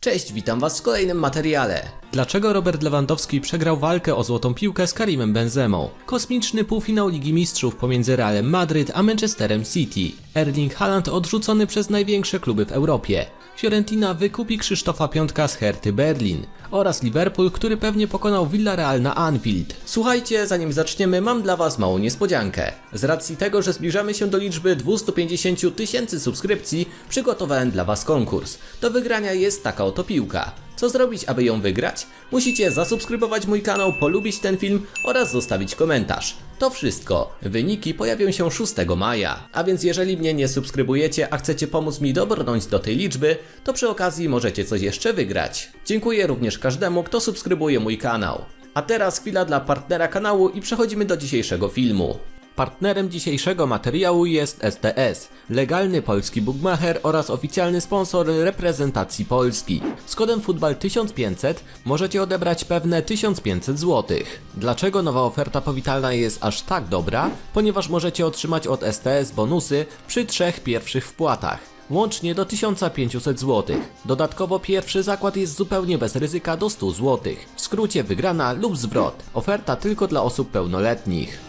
Cześć, witam was w kolejnym materiale. Dlaczego Robert Lewandowski przegrał walkę o złotą piłkę z Karimem Benzemą? Kosmiczny półfinał Ligi Mistrzów pomiędzy Realem Madryt a Manchesterem City. Erling Haaland odrzucony przez największe kluby w Europie. Fiorentina wykupi Krzysztofa Piątka z Herty Berlin. Oraz Liverpool, który pewnie pokonał Villarreal na Anfield. Słuchajcie, zanim zaczniemy, mam dla was małą niespodziankę. Z racji tego, że zbliżamy się do liczby 250 000 tysięcy subskrypcji, przygotowałem dla was konkurs. Do wygrania jest taka oto piłka. Co zrobić, aby ją wygrać? Musicie zasubskrybować mój kanał, polubić ten film oraz zostawić komentarz. To wszystko. Wyniki pojawią się 6 maja. A więc jeżeli mnie nie subskrybujecie, a chcecie pomóc mi dobrnąć do tej liczby, to przy okazji możecie coś jeszcze wygrać. Dziękuję również każdemu, kto subskrybuje mój kanał. A teraz chwila dla partnera kanału i przechodzimy do dzisiejszego filmu. Partnerem dzisiejszego materiału jest STS, legalny polski bookmacher oraz oficjalny sponsor reprezentacji Polski. Z kodem futbal 1500 możecie odebrać pewne 1500 zł. Dlaczego nowa oferta powitalna jest aż tak dobra? Ponieważ możecie otrzymać od STS bonusy przy trzech pierwszych wpłatach. Łącznie do 1500 zł. Dodatkowo pierwszy zakład jest zupełnie bez ryzyka do 100 zł. W skrócie wygrana lub zwrot. Oferta tylko dla osób pełnoletnich.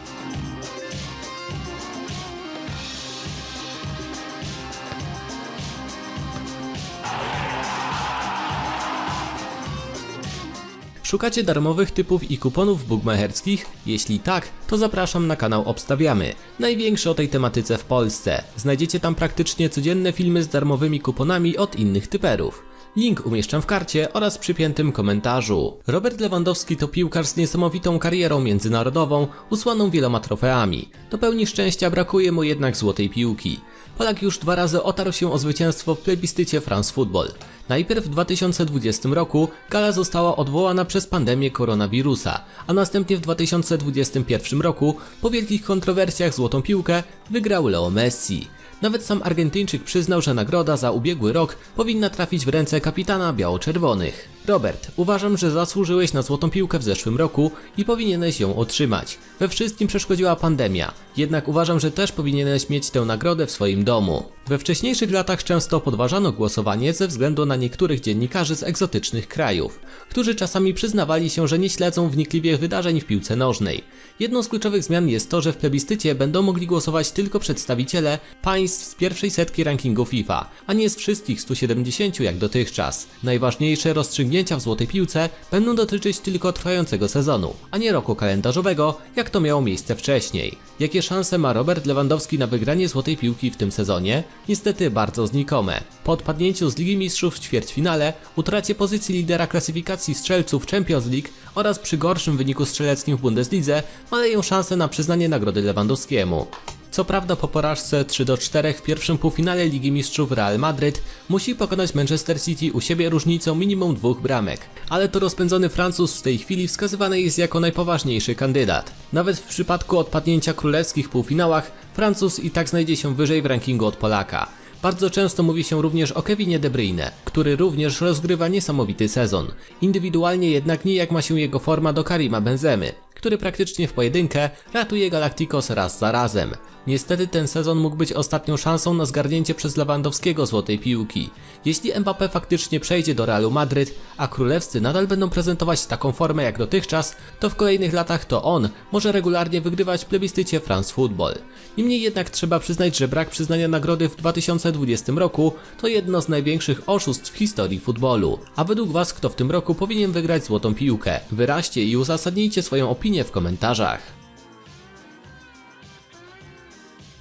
Szukacie darmowych typów i kuponów bookmacherskich? Jeśli tak, to zapraszam na kanał Obstawiamy, największy o tej tematyce w Polsce. Znajdziecie tam praktycznie codzienne filmy z darmowymi kuponami od innych typerów. Link umieszczam w karcie oraz przypiętym komentarzu. Robert Lewandowski to piłkarz z niesamowitą karierą międzynarodową, usłaną wieloma trofeami. Do pełni szczęścia brakuje mu jednak złotej piłki. Polak już dwa razy otarł się o zwycięstwo w plebiscycie France Football. Najpierw w 2020 roku gala została odwołana przez pandemię koronawirusa, a następnie w 2021 roku po wielkich kontrowersjach złotą piłkę wygrał Leo Messi. Nawet sam Argentyńczyk przyznał, że nagroda za ubiegły rok powinna trafić w ręce kapitana biało-czerwonych. Robert, uważam, że zasłużyłeś na złotą piłkę w zeszłym roku i powinieneś ją otrzymać. We wszystkim przeszkodziła pandemia, jednak uważam, że też powinieneś mieć tę nagrodę w swoim domu. We wcześniejszych latach często podważano głosowanie ze względu na niektórych dziennikarzy z egzotycznych krajów, którzy czasami przyznawali się, że nie śledzą wnikliwie wydarzeń w piłce nożnej. Jedną z kluczowych zmian jest to, że w plebiscycie będą mogli głosować tylko przedstawiciele państw z pierwszej setki rankingu FIFA, a nie z wszystkich 170 jak dotychczas. Najważniejsze rozstrzygnięcia w złotej piłce będą dotyczyć tylko trwającego sezonu, a nie roku kalendarzowego, jak to miało miejsce wcześniej. Jakie szanse ma Robert Lewandowski na wygranie złotej piłki w tym sezonie? Niestety bardzo znikome. Po odpadnięciu z Ligi Mistrzów w ćwierćfinale, utracie pozycji lidera klasyfikacji strzelców Champions League oraz przy gorszym wyniku strzeleckim w Bundeslidze maleją szanse na przyznanie nagrody Lewandowskiemu. Co prawda po porażce 3 do 4 w pierwszym półfinale Ligi Mistrzów Real Madryt musi pokonać Manchester City u siebie różnicą minimum dwóch bramek, ale to rozpędzony Francuz w tej chwili wskazywany jest jako najpoważniejszy kandydat. Nawet w przypadku odpadnięcia królewskich półfinałach Francuz i tak znajdzie się wyżej w rankingu od Polaka. Bardzo często mówi się również o Kevinie De Bruyne, który również rozgrywa niesamowity sezon. Indywidualnie jednak nijak ma się jego forma do Karima Benzemy, który praktycznie w pojedynkę ratuje Galacticos raz za razem. Niestety ten sezon mógł być ostatnią szansą na zgarnięcie przez Lewandowskiego złotej piłki. Jeśli Mbappé faktycznie przejdzie do Realu Madryt, a królewscy nadal będą prezentować taką formę jak dotychczas, to w kolejnych latach to on może regularnie wygrywać w plebiscycie France Football. Niemniej jednak trzeba przyznać, że brak przyznania nagrody w 2020 roku to jedno z największych oszustw w historii futbolu. A według Was kto w tym roku powinien wygrać złotą piłkę? Wyraźcie i uzasadnijcie swoją opinię w komentarzach.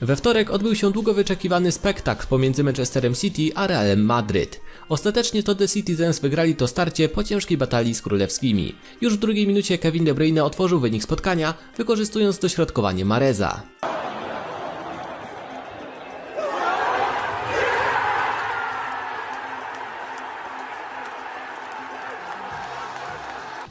We wtorek odbył się długo wyczekiwany spektakl pomiędzy Manchesterem City a Realem Madryt. Ostatecznie to The Citizens wygrali to starcie po ciężkiej batalii z królewskimi. Już w drugiej minucie Kevin De Bruyne otworzył wynik spotkania, wykorzystując dośrodkowanie Mareza.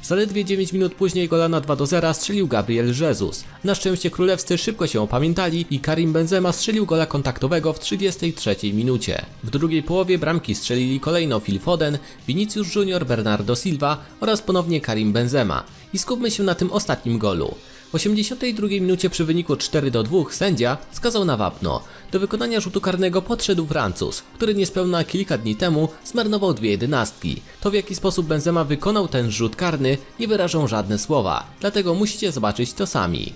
Zaledwie 9 minut później gola na 2 do 0 strzelił Gabriel Jesus. Na szczęście królewscy szybko się opamiętali i Karim Benzema strzelił gola kontaktowego w 33 minucie. W drugiej połowie bramki strzelili kolejno Phil Foden, Vinicius Junior, Bernardo Silva oraz ponownie Karim Benzema. I skupmy się na tym ostatnim golu. W 82 minucie przy wyniku 4 do 2 sędzia skazał na wapno. Do wykonania rzutu karnego podszedł Francuz, który niespełna kilka dni temu zmarnował dwie jedenastki. To w jaki sposób Benzema wykonał ten rzut karny nie wyrażą żadne słowa, dlatego musicie zobaczyć to sami.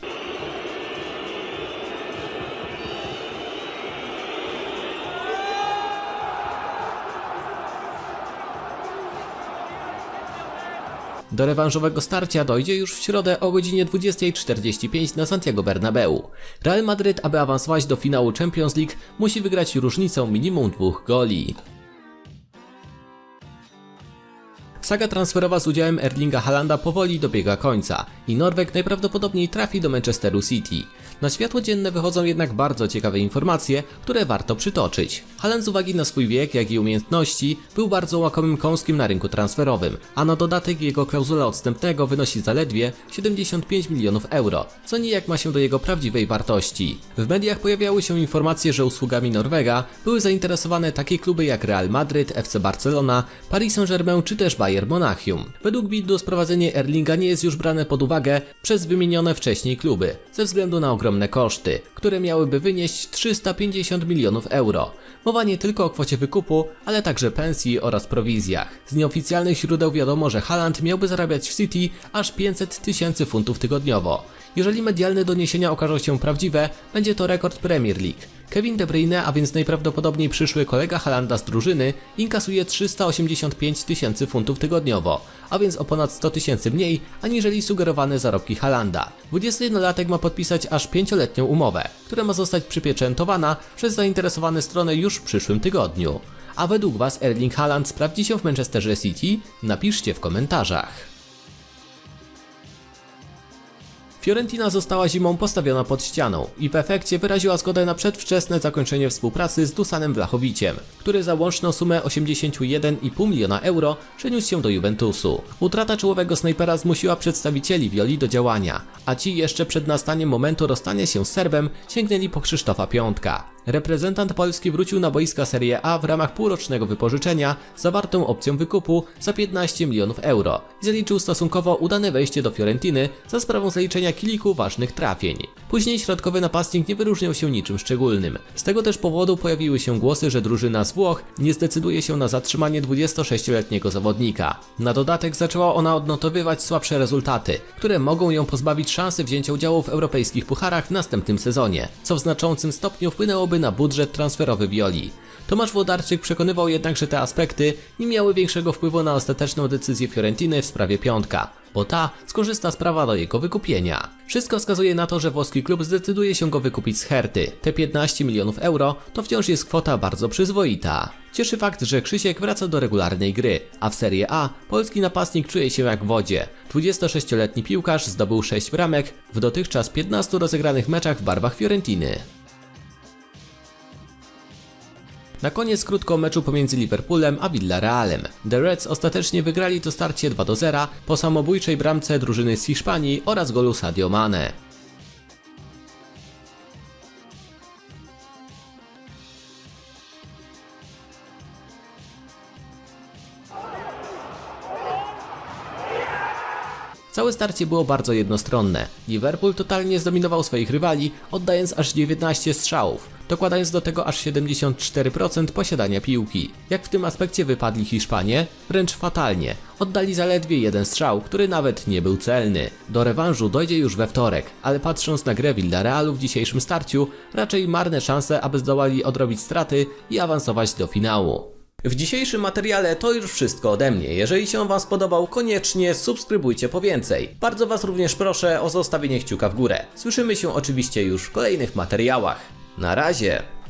Do rewanżowego starcia dojdzie już w środę o godzinie 20.45 na Santiago Bernabeu. Real Madryt, aby awansować do finału Champions League, musi wygrać różnicą minimum dwóch goli. Saga transferowa z udziałem Erlinga Halanda powoli dobiega końca i Norweg najprawdopodobniej trafi do Manchesteru City. Na światło dzienne wychodzą jednak bardzo ciekawe informacje, które warto przytoczyć. Haaland z uwagi na swój wiek, jak i umiejętności był bardzo łakomym kąskiem na rynku transferowym, a na dodatek jego klauzula odstępnego wynosi zaledwie 75 milionów euro, co nijak ma się do jego prawdziwej wartości. W mediach pojawiały się informacje, że usługami Norwega były zainteresowane takie kluby jak Real Madryt, FC Barcelona, Paris Saint-Germain czy też Bayern Monachium. Według Bildu sprowadzenie Erlinga nie jest już brane pod uwagę przez wymienione wcześniej kluby, ze względu na ogromne koszty, które miałyby wynieść 350 milionów euro. Mowa nie tylko o kwocie wykupu, ale także pensji oraz prowizjach. Z nieoficjalnych źródeł wiadomo, że Haaland miałby zarabiać w City aż 500 tysięcy funtów tygodniowo. Jeżeli medialne doniesienia okażą się prawdziwe, będzie to rekord Premier League. Kevin De Bruyne, a więc najprawdopodobniej przyszły kolega Halanda z drużyny, inkasuje 385 tysięcy funtów tygodniowo, a więc o ponad 100 tysięcy mniej, aniżeli sugerowane zarobki Halanda. 21-latek ma podpisać aż 5-letnią umowę, która ma zostać przypieczętowana przez zainteresowane strony już w przyszłym tygodniu. A według Was Erling Haaland sprawdzi się w Manchesterze City? Napiszcie w komentarzach. Fiorentina została zimą postawiona pod ścianą i w efekcie wyraziła zgodę na przedwczesne zakończenie współpracy z Dusanem Wlachowiciem, który za łączną sumę 81,5 miliona euro przeniósł się do Juventusu. Utrata czołowego snajpera zmusiła przedstawicieli Violi do działania, a ci jeszcze przed nastaniem momentu rozstania się z Serbem sięgnęli po Krzysztofa Piątka. Reprezentant Polski wrócił na boiska Serie A w ramach półrocznego wypożyczenia zawartą opcją wykupu za 15 milionów euro i zaliczył stosunkowo udane wejście do Fiorentiny za sprawą zaliczenia kilku ważnych trafień. Później środkowy napastnik nie wyróżniał się niczym szczególnym. Z tego też powodu pojawiły się głosy, że drużyna z Włoch nie zdecyduje się na zatrzymanie 26-letniego zawodnika. Na dodatek zaczęła ona odnotowywać słabsze rezultaty, które mogą ją pozbawić szansy wzięcia udziału w europejskich pucharach w następnym sezonie, co w znaczącym stopniu na budżet transferowy Violi. Tomasz Włodarczyk przekonywał jednak, że te aspekty nie miały większego wpływu na ostateczną decyzję Fiorentiny w sprawie piątka, bo ta skorzysta z prawa do jego wykupienia. Wszystko wskazuje na to, że włoski klub zdecyduje się go wykupić z Herty. Te 15 milionów euro to wciąż jest kwota bardzo przyzwoita. Cieszy fakt, że Krzysiek wraca do regularnej gry, a w Serie A polski napastnik czuje się jak w wodzie. 26-letni piłkarz zdobył 6 bramek w dotychczas 15 rozegranych meczach w barwach Fiorentiny. Na koniec krótko o meczu pomiędzy Liverpoolem a Villarrealem. The Reds ostatecznie wygrali to starcie 2 do 0 po samobójczej bramce drużyny z Hiszpanii oraz golu Sadio Mane. Całe starcie było bardzo jednostronne. Liverpool totalnie zdominował swoich rywali, oddając aż 19 strzałów, dokładając do tego aż 74% posiadania piłki. Jak w tym aspekcie wypadli Hiszpanie? Wręcz fatalnie. Oddali zaledwie jeden strzał, który nawet nie był celny. Do rewanżu dojdzie już we wtorek, ale patrząc na grę Villarealu w dzisiejszym starciu, raczej marne szanse, aby zdołali odrobić straty i awansować do finału. W dzisiejszym materiale to już wszystko ode mnie. Jeżeli się Wam spodobał, koniecznie subskrybujcie po więcej. Bardzo Was również proszę o zostawienie kciuka w górę. Słyszymy się oczywiście już w kolejnych materiałach. Na razie!